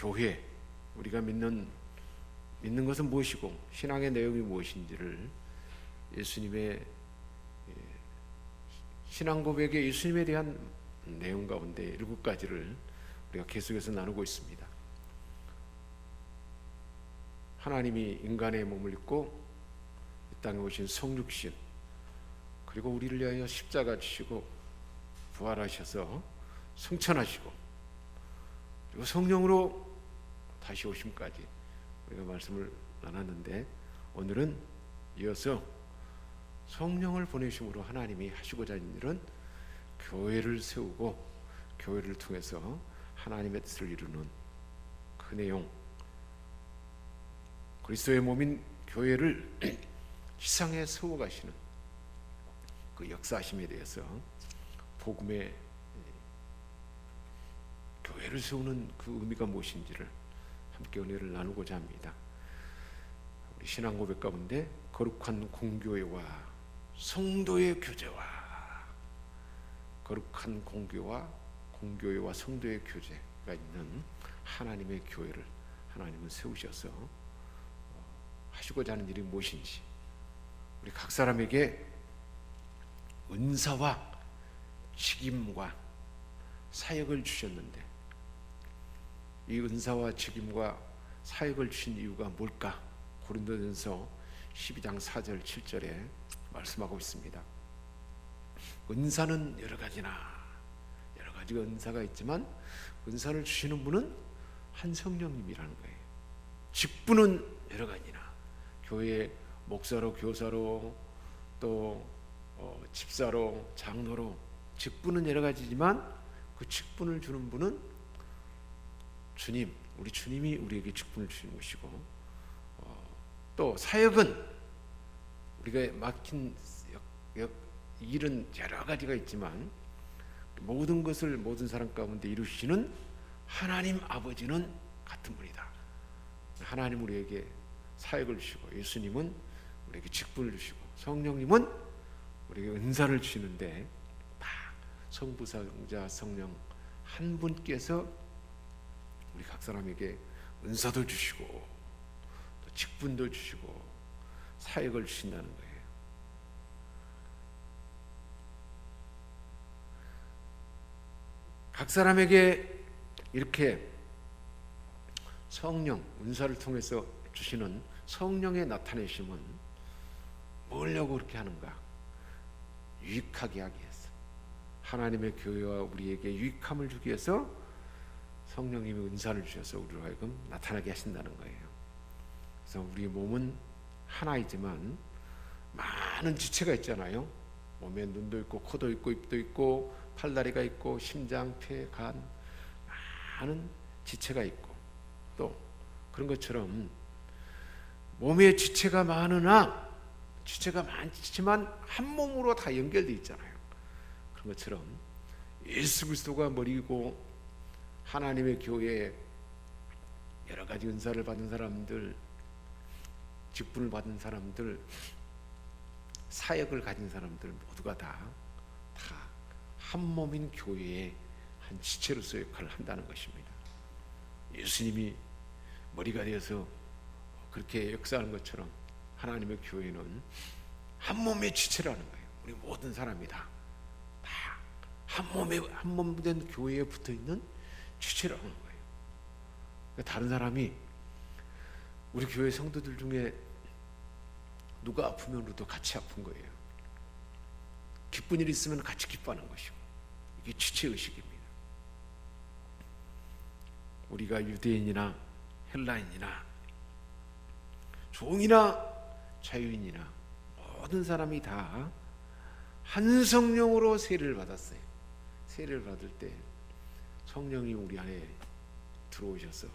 교회 우리가 믿는 믿는 것은 무엇이고 신앙의 내용이 무엇인지를 예수님의 예, 신앙 고백의 예수님에 대한 내용 가운데 일곱 가지를 우리가 계속해서 나누고 있습니다. 하나님이 인간의 몸을 입고 이 땅에 오신 성육신 그리고 우리를 위하여 십자가 지시고 부활하셔서 승천하시고 그리고 성령으로 다시 오심까지 우리가 말씀을 나눴는데 오늘은 이어서 성령을 보내심으로 하나님이 하시고자 하는 일은 교회를 세우고 교회를 통해서 하나님의 뜻을 이루는 그 내용 그리스도의 몸인 교회를 지상에 세워 가시는 그 역사심에 대해서 복음의 교회를 세우는 그 의미가 무엇인지를 함께 은혜를 나누고자 합니다. 우리 신앙 고백 가운데 거룩한 공교회와 성도의 교제와 거룩한 공교와 공교회와 성도의 교제가 있는 하나님의 교회를 하나님은 세우셔서 하시고자 하는 일이 무엇인지 우리 각 사람에게 은사와 책임과 사역을 주셨는데 이 은사와 책임과 사역을 주신 이유가 뭘까? 고린도전서 12장 4절 7절에 말씀하고 있습니다. 은사는 여러 가지나 여러 가지 은사가 있지만 은사를 주시는 분은 한 성령님이라는 거예요. 직분은 여러 가지나 교회 목사로 교사로 또 어, 집사로 장로로 직분은 여러 가지지만 그 직분을 주는 분은 주님, 우리 주님이 우리에게 직분을 주시는 것이고 어, 또 사역은 우리가 맡긴 역, 역, 일은 여러 가지가 있지만 모든 것을 모든 사람 가운데 이루시는 하나님 아버지는 같은 분이다. 하나님 우리에게 사역을 주시고 예수님은 우리에게 직분을 주시고 성령님은 우리에게 은사를 주시는데 다 성부 성자 성령 한 분께서 우리 각 사람에게 은사도 주시고 또 직분도 주시고 사역을 주신다는 거예요. 각 사람에게 이렇게 성령 은사를 통해서 주시는 성령의 나타내심은 뭐려고 그렇게 하는가? 유익하게 하기 위해서 하나님의 교회와 우리에게 유익함을 주기 위해서 성령님이 은사를 주셔서 우리로 하여금 나타나게 하신다는 거예요. 그래서 우리 몸은 하나이지만 많은 지체가 있잖아요. 몸에 눈도 있고 코도 있고 입도 있고 팔다리가 있고 심장, 폐, 간 많은 지체가 있고 또 그런 것처럼 몸에 지체가 많으나 지체가 많지만 한 몸으로 다 연결돼 있잖아요. 그런 것처럼 예수 그리스도가 머리고 하나님의 교회에 여러 가지 은사를 받은 사람들, 직분을 받은 사람들, 사역을 가진 사람들 모두가 다 다 한 몸인 교회의 한 지체로서 역할을 한다는 것입니다. 예수님이 머리가 되어서 그렇게 역사하는 것처럼 하나님의 교회는 한 몸의 지체라는 거예요. 우리 모든 사람이 다한 몸에 한몸 된 교회에 붙어 있는 지체라는 거예요. 그러니까 다른 사람이 우리 교회 성도들 중에 누가 아프면 우리도 같이 아픈 거예요. 기쁜 일 있으면 같이 기뻐하는 것이고 이게 지체 의식입니다. 우리가 유대인이나 헬라인이나 종이나 자유인이나 모든 사람이 다 한 성령으로 세례를 받았어요. 세례를 받을 때 성령이 우리 안에 들어오셔서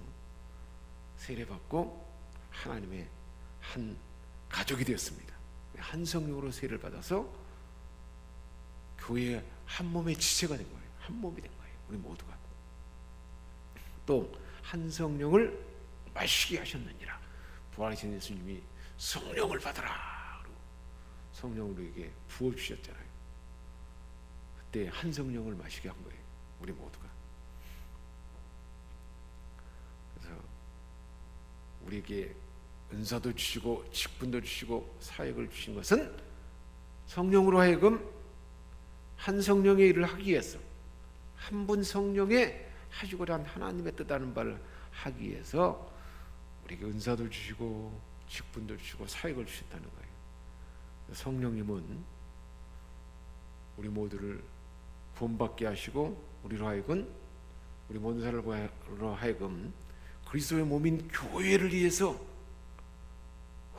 세례 받고 하나님의 한 가족이 되었습니다. 한 성령으로 세례를 받아서 교회의 한 몸의 지체가 된 거예요. 한 몸이 된 거예요. 우리 모두가 또 한 성령을 마시게 하셨느니라. 부활하신 예수님이 성령을 받아라. 성령을 우리에게 부어 주셨잖아요. 그때 한 성령을 마시게 한 거예요. 우리 모두가. 우리에게 은사도 주시고 직분도 주시고 사역을 주신 것은 성령으로 하여금 한 성령의 일을 하기 위해서 한 분 성령의 하시고자 한 하나님의 뜻하는 바를 하기 위해서 우리에게 은사도 주시고 직분도 주시고 사역을 주셨다는 거예요. 성령님은 우리 모두를 구원받게 하시고 우리로 하여금 우리 모든 사람으로 하여금 그리스도의 몸인 교회를 위해서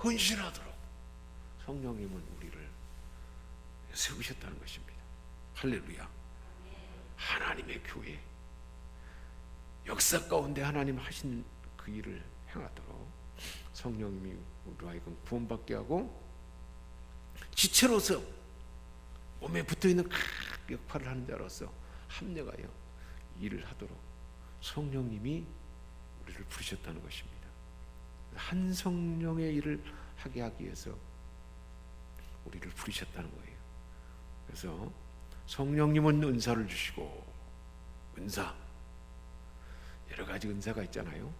헌신하도록 성령님은 우리를 세우셨다는 것입니다. 할렐루야. 하나님의 교회 역사 가운데 하나님 하신 그 일을 행하도록 성령님이 우리로 하여금 구원받게 하고 지체로서 몸에 붙어 있는 각 역할을 하는 자로서 합력하여 일을 하도록 성령님이 우리를 부르셨다는 것입니다. 한 성령의 일을 하게 하기 위해서 우리를 부르셨다는 거예요. 그래서 성령님은 은사를 주시고 은사 여러 가지 은사가 있잖아요.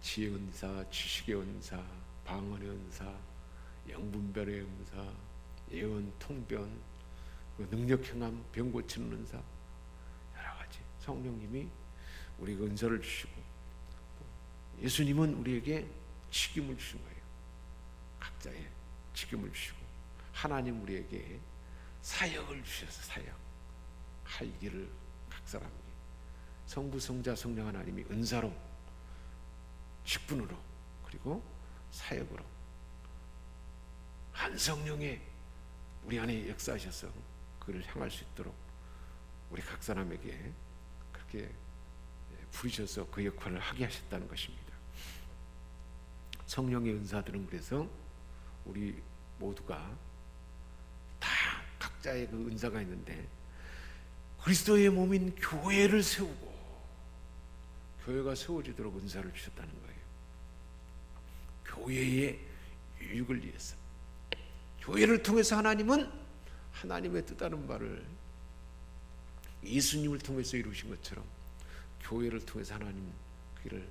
지혜 은사, 지식의 은사, 방언의 은사, 영분별의 은사, 예언, 통변, 그 능력 행함, 병 고치는 은사 여러 가지 성령님이 우리가 은사를 주시고 예수님은 우리에게 직임을 주신 거예요. 각자의 직임을 주시고 하나님 우리에게 사역을 주셔서 사역 할 일을 각 사람에게 성부 성자 성령 하나님이 은사로 직분으로 그리고 사역으로 한 성령의 우리 안에 역사하셔서 그를 향할 수 있도록 우리 각 사람에게 그렇게 부르셔서 그 역할을 하게 하셨다는 것입니다. 성령의 은사들은 그래서 우리 모두가 다 각자의 그 은사가 있는데 그리스도의 몸인 교회를 세우고 교회가 세워지도록 은사를 주셨다는 거예요. 교회의 유익을 위해서 교회를 통해서 하나님은 하나님의 뜻하는 바를 예수님을 통해서 이루신 것처럼 교회를 통해서 하나님 그 일을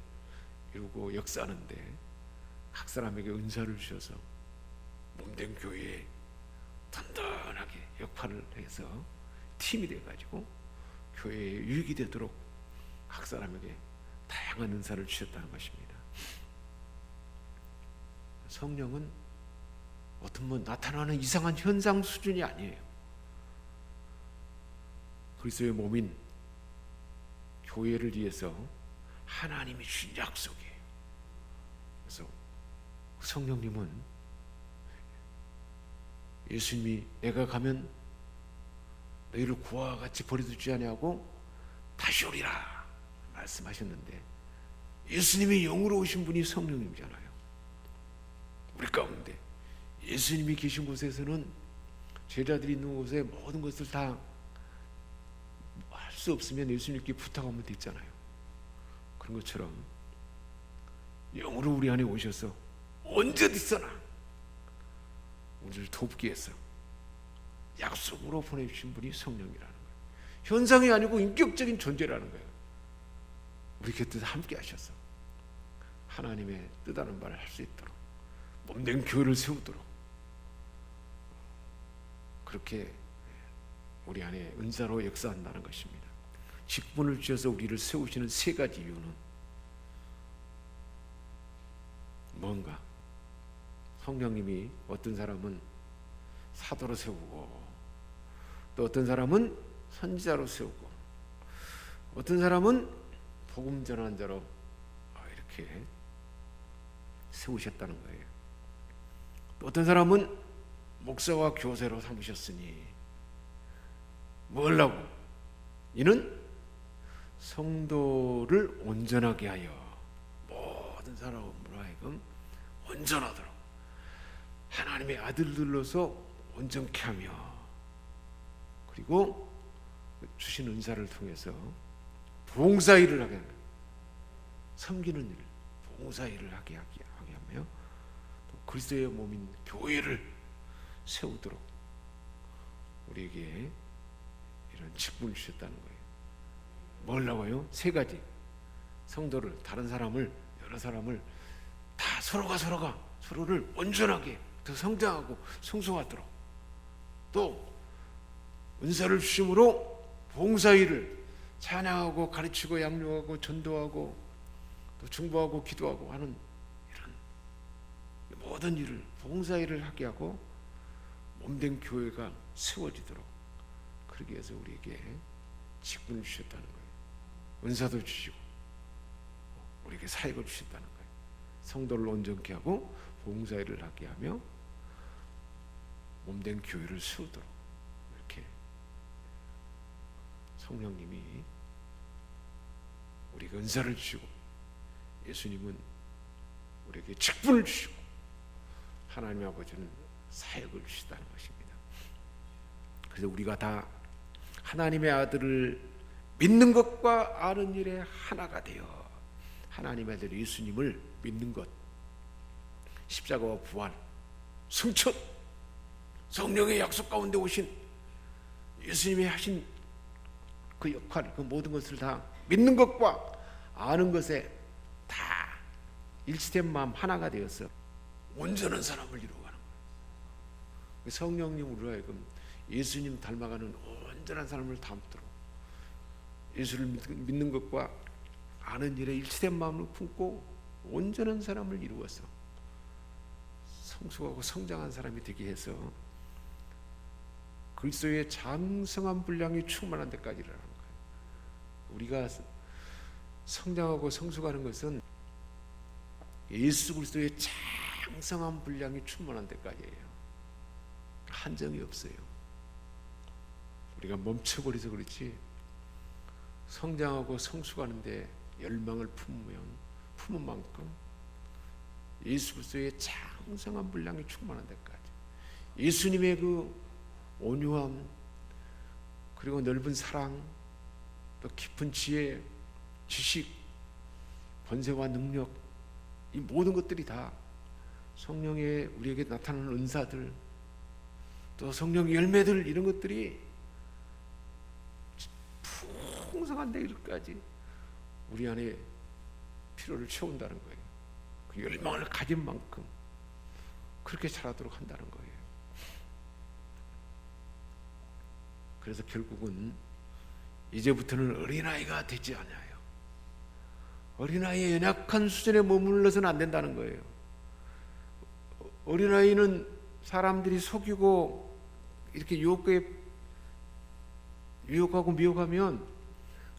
이루고 역사하는데 각 사람에게 은사를 주셔서 몸된 교회에 단단하게 역할을 해서 팀이 돼 가지고 교회에 유익이 되도록 각 사람에게 다양한 은사를 주셨다는 것입니다. 성령은 어떤 뭐 나타나는 이상한 현상 수준이 아니에요. 그리스도의 몸인 교회를 위해서 하나님이 주신 약속이에요. 성령님은 예수님이 내가 가면 너희를 구와 같이 버려두지 아니하고 다시 오리라 말씀하셨는데 예수님이 영으로 오신 분이 성령님이잖아요. 우리 가운데 예수님이 계신 곳에서는 제자들이 있는 곳에 모든 것을 다 할 수 없으면 예수님께 부탁하면 됐잖아요. 그런 것처럼 영으로 우리 안에 오셔서 언제든지나 우리를 돕기 위해서 약속으로 보내주신 분이 성령이라는 거예요. 현상이 아니고 인격적인 존재라는 거예요. 우리 곁에 함께 하셔서 하나님의 뜻하는 바를 할 수 있도록 몸된 교회를 세우도록 그렇게 우리 안에 은사로 역사한다는 것입니다. 직분을 주셔서 우리를 세우시는 세 가지 이유는 뭔가 성령님이 어떤 사람은 사도로 세우고 또 어떤 사람은 선지자로 세우고 어떤 사람은 복음 전환 자로 이렇게 세우셨다는 거예요. 또 어떤 사람은 목사와 교사로 삼으셨으니 뭘라고? 이는 성도를 온전하게 하여 모든 사람으로 하여금 온전하도록 하나님의 아들들로서 온전케 하며 그리고 주신 은사를 통해서 봉사 일을 하게 하며 섬기는 일, 봉사 일을 하게 하게 하며 또 그리스도의 몸인 교회를 세우도록 우리에게 이런 직분을 주셨다는 거예요. 뭘라고요? 세 가지. 성도를 다른 사람을 여러 사람을 다 서로가 서로가 서로를 온전하게 더 성장하고 성숙하도록 또 은사를 주심으로 봉사일을 찬양하고 가르치고 양육하고 전도하고 또 중보하고 기도하고 하는 이런 모든 일을 봉사일을 하게 하고 몸된 교회가 세워지도록 그러기 위해서 우리에게 직분을 주셨다는 거예요. 은사도 주시고 우리에게 사역을 주셨다는 거예요. 성도를 온전케 하고 봉사일을 하게 하며 몸된 교회를 세우도록 이렇게 성령님이 우리가 은사를 주시고 예수님은 우리에게 직분을 주시고 하나님 아버지는 사역을 주시다는 것입니다. 그래서 우리가 다 하나님의 아들을 믿는 것과 아는 일에 하나가 되어 하나님의 아들 예수님을 믿는 것 십자가와 부활 승천 성령의 약속 가운데 오신 예수님이 하신 그 역할 그 모든 것을 다 믿는 것과 아는 것에 다 일치된 마음 하나가 되어서 온전한 사람을 이루어가는 거예요. 성령님 우리로 하여금 예수님 닮아가는 온전한 사람을 담도록 예수를 믿- 믿는 것과 아는 일에 일치된 마음을 품고 온전한 사람을 이루어서 성숙하고 성장한 사람이 되게 해서 그리스도의 장성한 분량이 충만한 데까지 일어나는 거예요. 우리가 성장하고 성숙하는 것은 예수 그리스도의 장성한 분량이 충만한 데까지예요. 한정이 없어요. 우리가 멈춰버려서 그렇지 성장하고 성숙하는데 열망을 품으면 품은 만큼 예수 그리스도의 장성한 분량이 충만한 데까지 예수님의 그 온유함 그리고 넓은 사랑 또 깊은 지혜 지식 권세와 능력 이 모든 것들이 다 성령의 우리에게 나타나는 은사들 또 성령의 열매들 이런 것들이 풍성한 데까지 우리 안에 필요를 채운다는 거예요. 그 열망을 가진 만큼 그렇게 자라도록 한다는 거예요. 그래서 결국은 이제부터는 어린아이가 되지 않아요. 어린아이의 연약한 수준에 머물러서는 안 된다는 거예요. 어린아이는 사람들이 속이고 이렇게 유혹에 유혹하고 미혹하면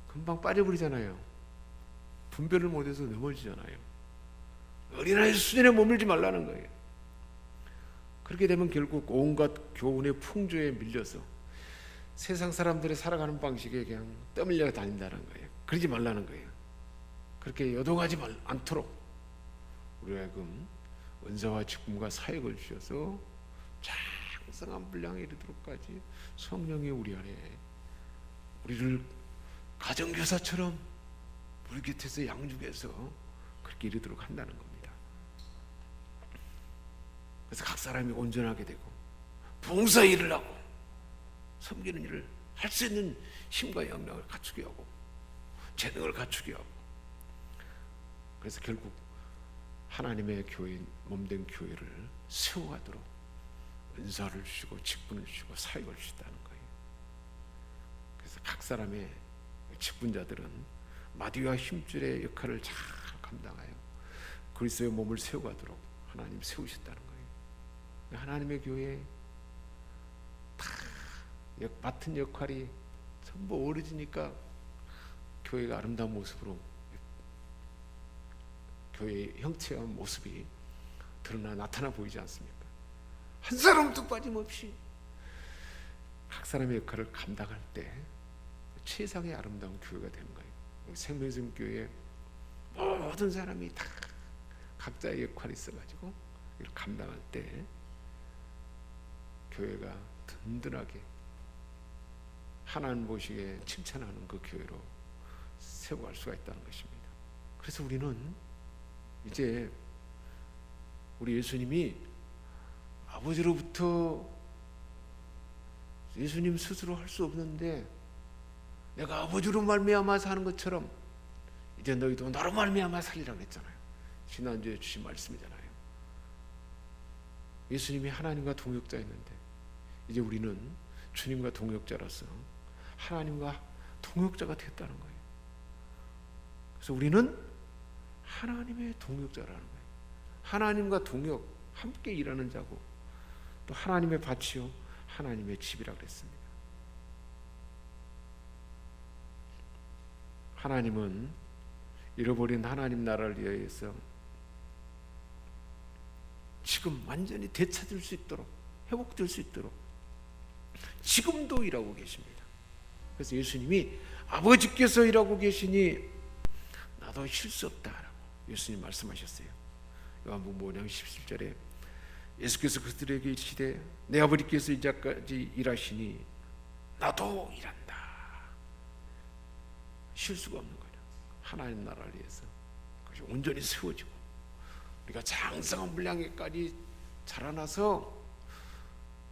금방 빠져버리잖아요. 분별을 못해서 넘어지잖아요. 어린아이 수준에 머물지 말라는 거예요. 그렇게 되면 결국 온갖 교훈의 풍조에 밀려서 세상 사람들이 살아가는 방식에 그냥 떠밀려 다닌다는 거예요. 그러지 말라는 거예요. 그렇게 여동하지 말, 않도록 우리 하여금 은사와 직분과 사역을 주셔서 장성한 분량에 이르도록까지 성령이 우리 안에 우리를 가정교사처럼 우리 곁에서 양육해서 그렇게 이르도록 한다는 겁니다. 그래서 각 사람이 온전하게 되고 봉사 일을 하고 섬기는 일을 할 수 있는 힘과 역량을 갖추게 하고 재능을 갖추게 하고 그래서 결국 하나님의 교인 몸된 교회를 세워가도록 은사를 주시고 직분을 주시고 사역을 주셨다는 거예요. 그래서 각 사람의 직분자들은 마디와 힘줄의 역할을 잘 감당하여 그리스도의 몸을 세워가도록 하나님 세우셨다는 거예요. 하나님의 역- 맡은 역할이 전부 어우러지니까 교회가 아름다운 모습으로 교회의 형체와 모습이 드러나 나타나 보이지 않습니까? 한 사람도 빠짐없이 각 사람의 역할을 감당할 때 최상의 아름다운 교회가 되는 거예요. 생명성 교회 모든 사람이 다 각자의 역할이 있어가지고 감당할 때 교회가 든든하게 하나님 보시기에 칭찬하는 그 교회로 세워갈 수가 있다는 것입니다. 그래서 우리는 이제 우리 예수님이 아버지로부터 예수님 스스로 할 수 없는데 내가 아버지로 말미암아 사는 것처럼 이제 너희도 나로 말미암아 살리라고 했잖아요. 지난주에 주신 말씀이잖아요. 예수님이 하나님과 동역자였는데 이제 우리는 주님과 동역자로서 하나님과 동역자가 됐다는 거예요. 그래서 우리는 하나님의 동역자라는 거예요. 하나님과 동역 함께 일하는 자고 또 하나님의 밭이요 하나님의 집이라 그랬습니다. 하나님은 잃어버린 하나님 나라를 위해서 지금 완전히 되찾을 수 있도록 회복될 수 있도록 지금도 일하고 계십니다. 그래서 예수님이 아버지께서 일하고 계시니 나도 쉴 수 없다라고 예수님 말씀하셨어요. 요한복음 5장 17절에 예수께서 그들에게 이르시되 내 아버지께서 이제까지 일하시니 나도 일한다. 쉴 수가 없는 거예요. 하나님 나라를 위해서 그것이 온전히 세워지고 우리가 장성한 분량에까지 자라나서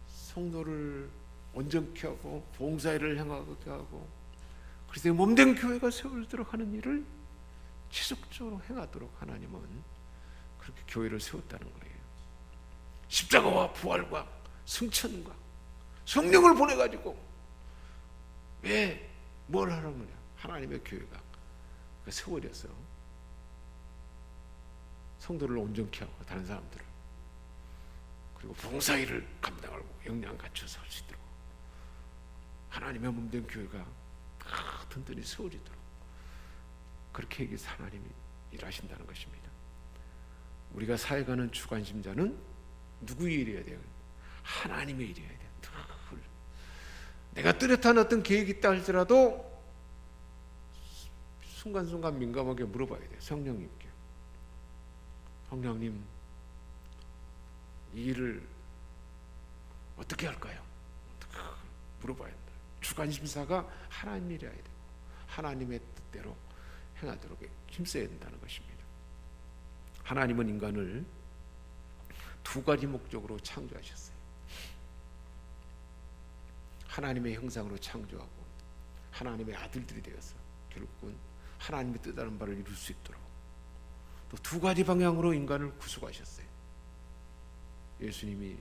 성도를 온전케 하고 봉사일을 행하게 하고 그리스도의 몸된 교회가 세워지도록 하는 일을 지속적으로 행하도록 하나님은 그렇게 교회를 세웠다는 거예요. 십자가와 부활과 승천과 성령을 보내 가지고 왜 뭘 하는 거냐? 하나님의 교회가 세워져서 성도를 온전케 하고 다른 사람들을 그리고 봉사일을 감당하고 역량 갖춰서 할 수 있도록 하나님의 몸된 교회가 다 든든히 세워지도록 그렇게 여기서 하나님이 일하신다는 것입니다. 우리가 사역하는 주관심자는 누구의 일이어야 돼요? 하나님의 일이어야 돼요. 늘. 내가 뚜렷한 어떤 계획이 있다 할지라도 순간순간 민감하게 물어봐야 돼요. 성령님께. 성령님, 이 일을 어떻게 할까요? 물어봐야 된다. 주관심사가 하나님 일이어야 되고 하나님의 뜻대로 행하도록 힘써야 된다는 것입니다. 하나님은 인간을 두 가지 목적으로 창조하셨어요. 하나님의 형상으로 창조하고 하나님의 아들들이 되어서 결국은 하나님의 뜻하는 바를 이룰 수 있도록 또 두 가지 방향으로 인간을 구속하셨어요. 예수님이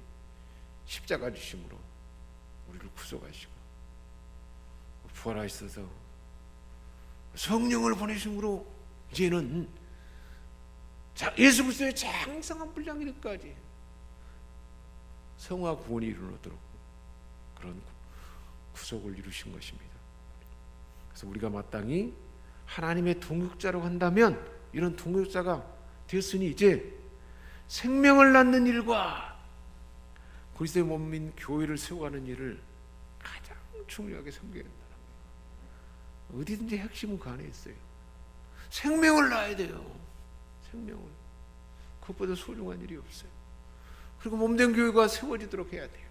십자가 주심으로 우리를 구속하시고 부활하셔서 성령을 보내심으로 이제는 자, 예수 그리스도의 장성한 분량일까지 성화 구원이 이루어도록 그런 구속을 이루신 것입니다. 그래서 우리가 마땅히 하나님의 동역자로 한다면 이런 동역자가 되었으니 이제 생명을 낳는 일과 그리스도의 몸인 교회를 세워가는 일을 가장 중요하게 섬겨야 거예요. 어디든지 핵심은 그 안에 있어요. 생명을 낳아야 돼요. 생명을. 그것보다 소중한 일이 없어요. 그리고 몸된 교회가 세워지도록 해야 돼요.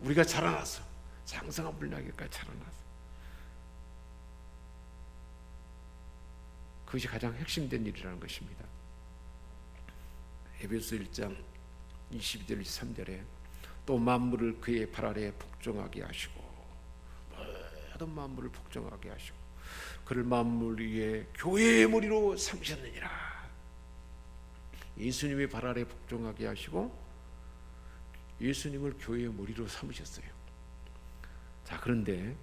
우리가 자라나서 장성한 분량일까지 자라나서 그것이 가장 핵심된 일이라는 것입니다. 에베소 1장 22절 23절에 또 만물을 그의 발 아래 복종하게 하시고 모든 만물을 복종하게 하시고 그를 만물 위에 교회의 머리로 삼으셨느니라 예수님의 발 아래 복종하게 하시고 예수님을 교회의 머리로 삼으셨어요. 자 그런데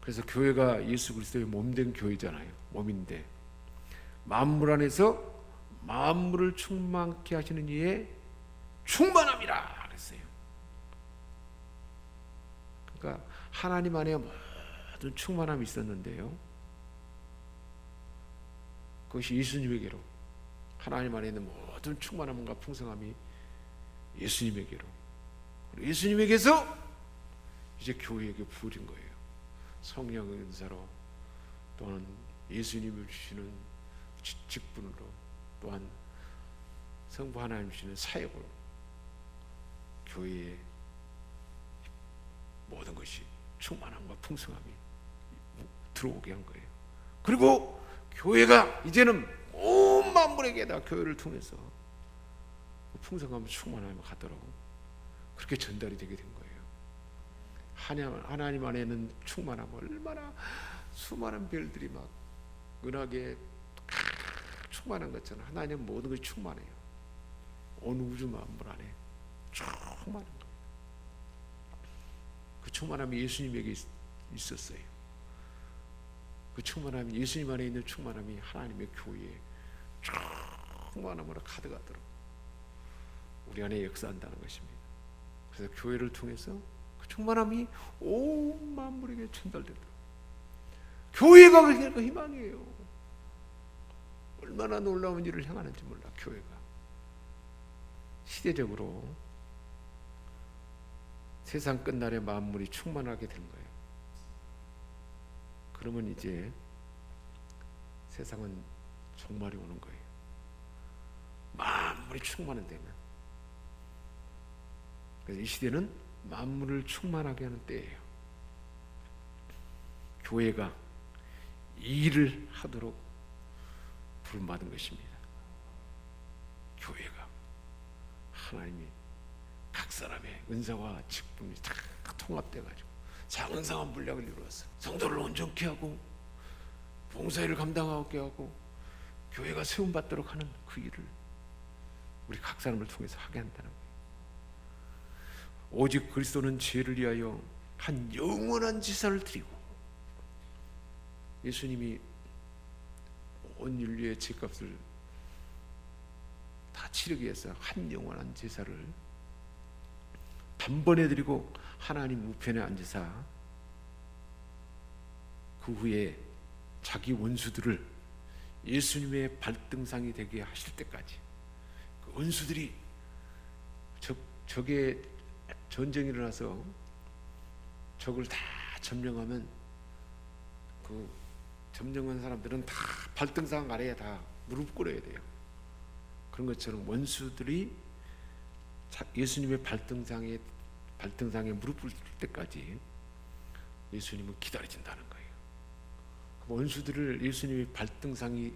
그래서 교회가 예수 그리스도의 몸된 교회잖아요. 몸인데 만물 안에서 만물을 충만케 하시는 이의 충만함이라 그랬어요. 그러니까 하나님 안에 모든 충만함이 있었는데요. 그것이 예수님에게로 하나님 안에 있는 모든 충만함과 풍성함이 예수님에게로 예수님에게서 이제 교회에게 부어진 거예요. 성령의 은사로 또는 예수님을 주시는 직분으로 또한 성부 하나님 주시는 사역으로 교회에 모든 것이 충만함과 풍성함이 들어오게 한 거예요. 그리고 교회가 이제는 온 만물에게 다 교회를 통해서 그 풍성함 충만함을 가도록 그렇게 전달이 되게 된 거예요. 하나님, 안에는 충만함 얼마나 수많은 별들이 막 은하계 충만한 것처럼 하나님 모든 것이 충만해요. 온 우주 만물 안에 충만한 거예요. 그 충만함이 예수님에게 있, 있었어요. 그 충만함이 예수님 안에 있는 충만함이 하나님의 교회에 충만함으로 가득하도록 우리 안에 역사한다는 것입니다. 그래서 교회를 통해서 그 충만함이 온 만물에게 전달되도록 교회가 그 희망이에요. 얼마나 놀라운 일을 행하는지 몰라 교회가 시대적으로 세상 끝날에 만물이 충만하게 된 거예요. 그러면 이제 세상은 종말이 오는 거예요. 만물이 충만한 되면 그래서 이 시대는 만물을 충만하게 하는 때예요. 교회가 이 일을 하도록 부름받은 것입니다. 교회가 하나님이 각 사람의 은사와 직분이 다 통합돼 가지고 장성한 분량을 이루었어. 성도를 온전케 하고 봉사일을 감당하게 하고 교회가 세움 받도록 하는 그 일을 우리 각 사람을 통해서 하게 한다는 거예요. 오직 그리스도는 죄를 위하여 한 영원한 제사를 드리고 예수님이 온 인류의 죄값을 다 치르기 위해서 한 영원한 제사를 단번에 드리고 하나님 우편에 앉으사 그 후에 자기 원수들을 예수님의 발등상이 되게 하실 때까지 그 원수들이 적, 적의 전쟁이 일어나서 적을 다 점령하면 그 점령한 사람들은 다 발등상 아래에 다 무릎 꿇어야 돼요. 그런 것처럼 원수들이 예수님의 발등상에 발등상에 무릎 꿇을 때까지 예수님은 기다려진다는 거예요. 원수들을 예수님의 발등상이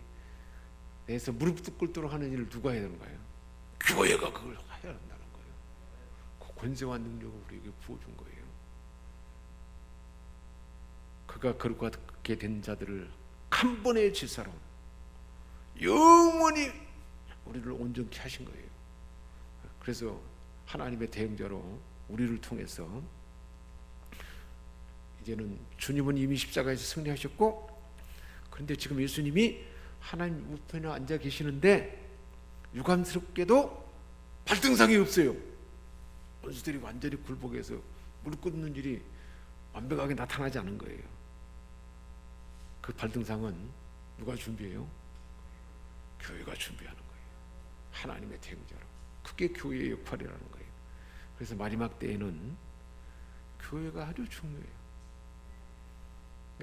내서 무릎 꿇도록 하는 일을 누가 해야 되는 거예요? 교회가 그걸 해야 한다는 거예요. 그 권세와 능력을 우리에게 부어준 거예요. 그가 그렇게 된 자들을 한 번의 제사로 영원히 우리를 온전케 하신 거예요. 그래서 하나님의 대행자로 우리를 통해서 이제는 주님은 이미 십자가에서 승리하셨고 그런데 지금 예수님이 하나님 우편에 앉아 계시는데 유감스럽게도 발등상이 없어요. 원수들이 완전히 굴복해서 무릎 꿇는 일이 완벽하게 나타나지 않은 거예요. 그 발등상은 누가 준비해요? 교회가 준비하는 거예요. 하나님의 대응자로. 그게 교회의 역할이라는 거예요. 그래서 마지막 때에는 교회가 아주 중요해요.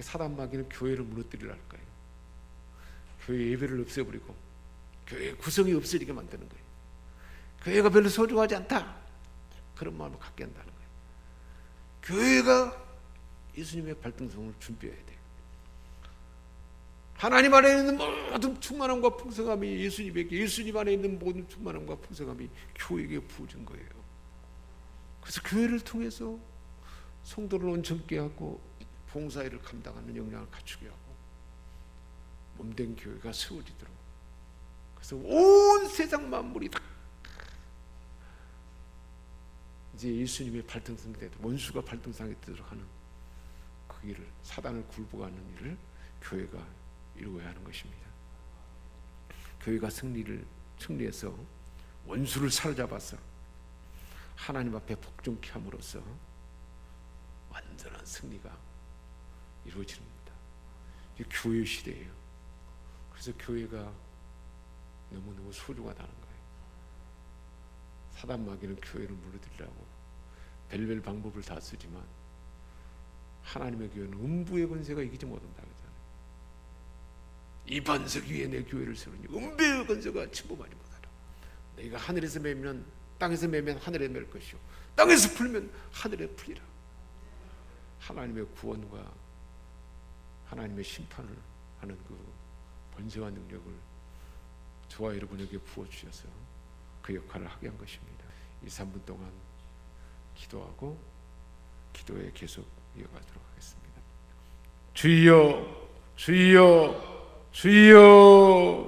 사단 마귀는 교회를 무너뜨리려 할 거예요. 교회 예배를 없애버리고 교회 구성이 없어지게 만드는 거예요. 교회가 별로 소중하지 않다. 그런 마음을 갖게 한다는 거예요. 교회가 예수님의 발등성을 준비해야 돼요. 하나님 안에 있는 모든 충만함과 풍성함이 예수님에게 예수님 안에 있는 모든 충만함과 풍성함이 교회에게 부어진 거예요. 그래서 교회를 통해서 성도를 온전케 하고 봉사일을 감당하는 역량을 갖추게 하고 몸된 교회가 세워지도록 그래서 온 세상 만물이 다 이제 예수님의 발등상이 되도록 원수가 발등상에 뜨도록 하는 그 일을 사단을 굴복하는 일을 교회가 이루어야 하는 것입니다. 교회가 승리를 승리해서 원수를 사로잡아서 하나님 앞에 복종케 함으로써 완전한 승리가 이루어집니다. 이 교회 시대예요. 그래서 교회가 너무너무 소중하다는 거예요. 사단 마귀는 교회를 물어들이라고 별별 방법을 다 쓰지만 하나님의 교회는 음부의 권세가 이기지 못한다 그러잖아요. 이 반석 위에 내 교회를 세우니 음부의 권세가 침범하지 못하라. 내가 하늘에서 매면 땅에서 매면 하늘에 맬 것이요 땅에서 풀면 하늘에 풀리라. 하나님의 구원과 하나님의 심판을 하는 그 번제와 능력을 저와 여러분에게 부어 주셔서 그 역할을 하게 한 것입니다. 이 3분 동안 기도하고 기도에 계속 이어가도록 하겠습니다. 주여, 주여, 주여.